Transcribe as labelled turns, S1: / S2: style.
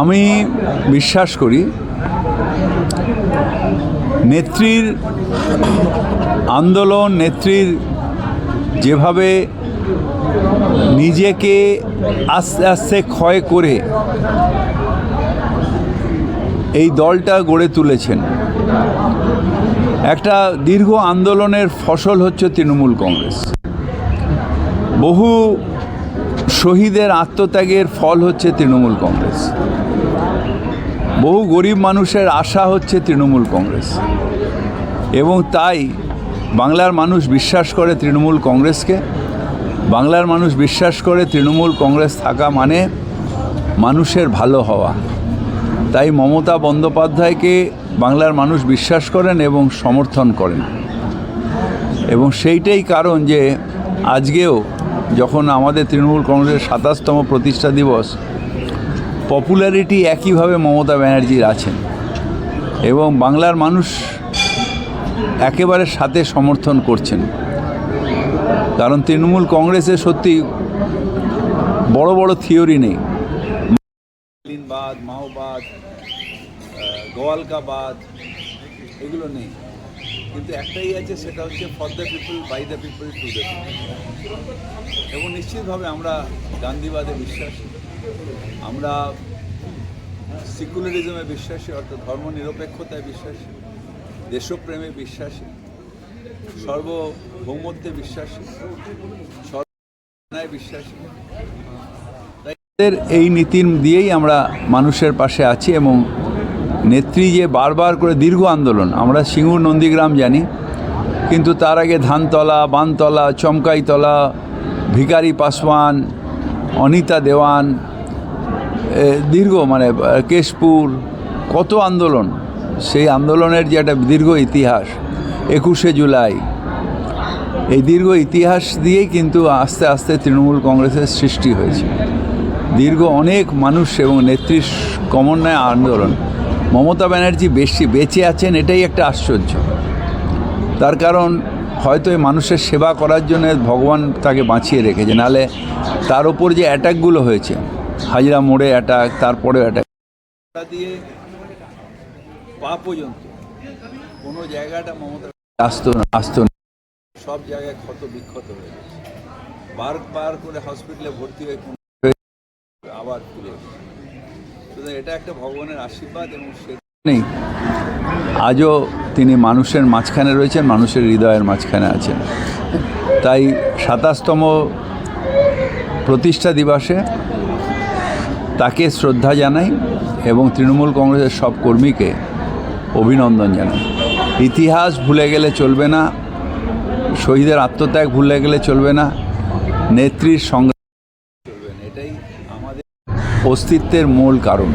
S1: আমি বিশ্বাস করি, নেত্রীর আন্দোলন, নেত্রীর যেভাবে নিজেকে আস্তে আস্তে ক্ষয় করে এই দলটা গড়ে তুলেছেন, একটা দীর্ঘ আন্দোলনের ফসল হচ্ছে তৃণমূল কংগ্রেস। বহু শহীদের আত্মত্যাগের ফল হচ্ছে তৃণমূল কংগ্রেস। বহু গরিব মানুষের আশা হচ্ছে তৃণমূল কংগ্রেস। এবং তাই বাংলার মানুষ বিশ্বাস করে তৃণমূল কংগ্রেসকে। বাংলার মানুষ বিশ্বাস করে তৃণমূল কংগ্রেস থাকা মানে মানুষের ভালো হওয়া। তাই মমতা বন্দ্যোপাধ্যায়কে বাংলার মানুষ বিশ্বাস করেন এবং সমর্থন করেন। এবং সেইটাই কারণ যে আজকেও যখন আমাদের তৃণমূল কংগ্রেসের সাতাশতম প্রতিষ্ঠা দিবস পপুলারিটি একইভাবে মমতা ব্যানার্জির আছেন। এবং বাংলার মানুষ একেবারে সাথে সমর্থন করছেন। কারণ তৃণমূল কংগ্রেসে সত্যি বড় বড় থিওরি নেই। বাদ মাওবাদ গোয়ালকাবাদ, এগুলো নেই। কিন্তু একটাই আছে, সেটা হচ্ছে for the people by the people to the এবং নিশ্চিতভাবে আমরা গান্ধীবাদে বিশ্বাসী। আমরা সিকুলারিজমে বিশ্বাসী, অর্থাৎ ধর্ম নিরপেক্ষতায় বিশ্বাসী, দেশপ্রেমে বিশ্বাসী, সর্বভৌমত্বে বিশ্বাসী, সর্বনায় বিশ্বাসী। এই নীতির দিয়েই আমরা মানুষের পাশে আছি এবং নেত্রী যে বারবার করে দীর্ঘ আন্দোলন, আমরা সিঙ্গুর নন্দীগ্রাম জানি, কিন্তু তার আগে ধানতলা, বানতলা, চমকাইতলা ভিকারি পাসওয়ান, অনিতা দেওয়ান দীর্ঘ মানে কেশপুর, কত আন্দোলন। সেই আন্দোলনের যে একটা দীর্ঘ ইতিহাস, একুশে জুলাই। এই দীর্ঘ ইতিহাস দিয়েই কিন্তু আস্তে আস্তে তৃণমূল কংগ্রেসের সৃষ্টি হয়েছে। দীর্ঘ অনেক মানুষ এবং নেত্রীর কমন্যায় আন্দোলন। মমতা ব্যানার্জি বেশি বেঁচে আছেন এটাই একটা আশ্চর্য। তার কারণ হয়তো এই মানুষের সেবা করার জন্য ভগবান তাকে বাঁচিয়ে রেখেছে। নাহলে তার ওপর যে অ্যাটাকগুলো হয়েছে হাজিরা মোড়ে অ্যাটাক তারপরে অ্যাটাক দিয়ে পা পর্যন্ত কোনো জায়গাটা মমতা আসতো না আসতো না। সব জায়গায় ক্ষত বিক্ষত হয়ে গেছে। বার বার করে হসপিটালে ভর্তি হয়ে আবার। সুতরাং নেই। আজও তিনি মানুষের মাঝখানে রয়েছেন, মানুষের হৃদয়ের মাঝখানে আছেন। তাই সাতাশতম প্রতিষ্ঠা দিবসে তাকে শ্রদ্ধা জানাই এবং তৃণমূল কংগ্রেসের সব কর্মীকে অভিনন্দন জানাই। ইতিহাস ভুলে গেলে চলবে না, শহীদের আত্মত্যাগ ভুলে গেলে চলবে না, নেত্রীর সংগ্রাম চলবে না এটাই আমাদের অস্তিত্বের মূল কারণ।